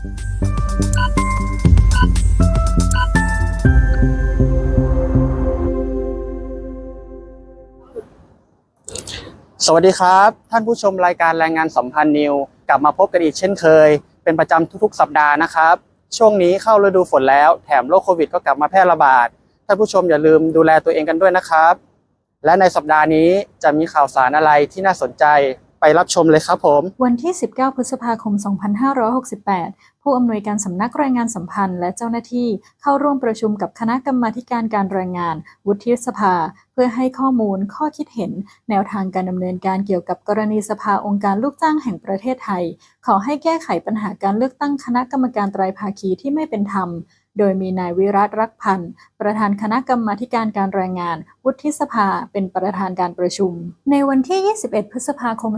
สวัสดีครับ ท่านผู้ชมรายการแรงงานสัมพันธ์นิว กลับมาพบกันอีกเช่นเคย เป็นประจำทุกๆ สัปดาห์นะครับ ช่วงนี้เข้าฤดูฝนแล้ว แถมโรคโควิดก็กลับมาแพร่ระบาด ท่านผู้ชมอย่าลืมดูแลตัวเองกันด้วยนะครับ และในสัปดาห์นี้จะมีข่าวสารอะไรที่น่าสนใจ ไปรับชมเลยครับผม วันที่ 19 พฤษภาคม 2568 ผู้อำนวยการสำนักแรงงานสัมพันธ์และเจ้าหน้าที่เข้าร่วมประชุมกับคณะกรรมาการการแรงงาน วุฒิสภา เพื่อให้ข้อมูลข้อคิดเห็น แนวทางการดำเนินการเกี่ยวกับกรณีสภาองค์การลูกจ้างแห่งประเทศไทย ขอให้แก้ไขปัญหาการเลือกตั้งคณะกรรมการไตรภาคีที่ไม่เป็นธรรม โดยมีนายวิรัตรักพันธ์ประธานคณะกรรมาการการแรงงาน วุฒิสภาเป็นประธานการประชุม ในวันที่ 21 พฤษภาคม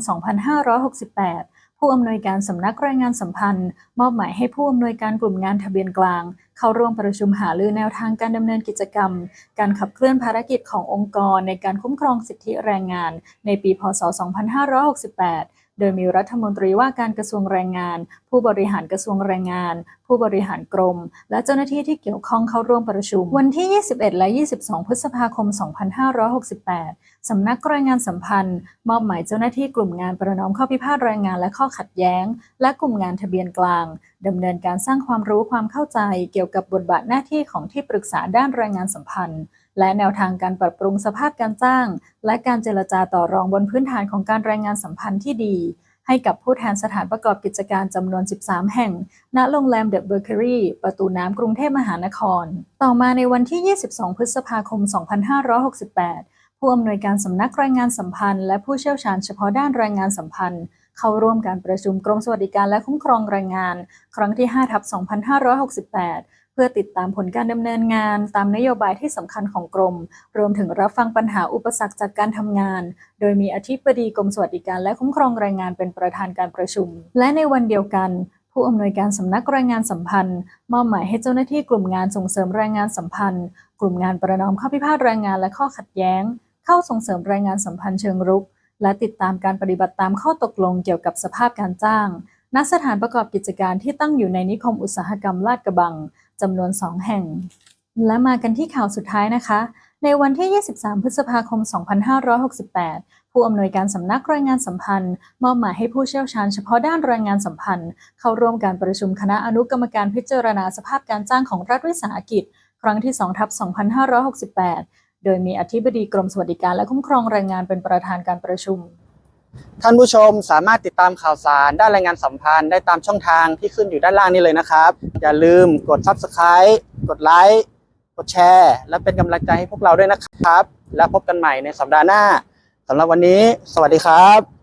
2568ผู้อำนวยการสำนักแรงงานสัมพันธ์ มอบหมายให้ผู้อำนวยการกลุ่มงานทะเบียนกลาง เข้าร่วมประชุมหารือแนวทางการดำเนินกิจกรรม การขับเคลื่อนภารกิจขององค์กรในการคุ้มครองสิทธิแรงงาน ในปี พศ 2568 โดยมีรัฐมนตรีว่าการกระทรวงแรงงาน ผู้บริหารกระทรวงแรงงาน ผู้บริหารกรม และเจ้าหน้าที่ที่เกี่ยวข้องเข้าร่วมประชุม วันที่ 21 และ 22 พฤษภาคม 2568 สำนักแรงงานสัมพันธ์ มอบหมายเจ้าหน้าที่กลุ่มงานประนอมข้อพิพาทแรงงานและข้อขัดแย้ง และกลุ่มงานทะเบียนกลางดำเนินการสร้างความรู้ความเข้าใจ เกี่ยวกับบทบาทหน้าที่ของที่ปรึกษาด้านแรงงานสัมพันธ์ และแนวทางการปรับปรุงสภาพการจ้าง และการเจรจาต่อรองบนพื้นฐานของการแรงงานสัมพันธ์ที่ดี ให้กับผู้แทนสถานประกอบกิจการจำนวน 13 แห่ง ณ โรงแรมเดอะเบอร์เกอรี่ประตูน้ำกรุงเทพมหานคร ต่อมาในวันที่ 22 พฤษภาคม 2568 ผู้อำนวยการสำนักแรงงานสัมพันธ์และผู้เชี่ยวชาญเฉพาะด้านแรงงานสัมพันธ์เข้าร่วมการประชุมกรมสวัสดิการและคุ้มครองแรงงาน ครั้งที่5ทับ2568 พื่อติดตามผลการดำเนินงานตามนโยบายที่สำคัญของกรม รวมถึงรับฟังปัญหาอุปสรรคจากการทำงาน โดยมีอธิบดีกรมสวัสดิการและคุ้มครองแรงงานเป็นประธานการประชุม และในวันเดียวกัน ผู้อำนวยการสำนักแรงงานสัมพันธ์ มอบหมายให้เจ้าหน้าที่กลุ่มงานส่งเสริมแรงงานสัมพันธ์ กลุ่มงานประนอมข้อพิพาทแรงงานและข้อขัดแย้ง เข้าส่งเสริมแรงงานสัมพันธ์เชิงรุก และติดตามการปฏิบัติตามข้อตกลงเกี่ยวกับสภาพการจ้างณสถานประกอบกิจการที่ตั้งอยู่ในนิคมอุตสาหกรรมลาดกระบัง จำนวน 2 แห่ง และมากันที่ข่าวสุดท้ายนะคะ ในวันที่ 23 พฤษภาคม 2568 ผู้อำนวยการสำนักแรงงานสัมพันธ์ มอบหมายให้ผู้เชี่ยวชาญเฉพาะด้านแรงงานสัมพันธ์ เข้าร่วมการประชุมคณะอนุกรรมการพิจารณาสภาพการจ้างของรัฐวิสาหกิจ ครั้งที่2ทับ2568 โดยมีอธิบดีกรมสวัสดิการและคุ้มครองแรงงานเป็นประธานการประชุม ท่านผู้ชมสามารถติดตามข่าวสารด้านรายงานสัมพันธ์ได้ตามช่องทางที่ขึ้นอยู่ด้านล่างนี้เลยนะครับ อย่าลืมกด Subscribe กดไลค์กดแชร์ และเป็นกำลังใจให้พวกเราด้วยนะครับ แล้วพบกันใหม่ในสัปดาห์หน้าสำหรับวันนี้ สวัสดีครับ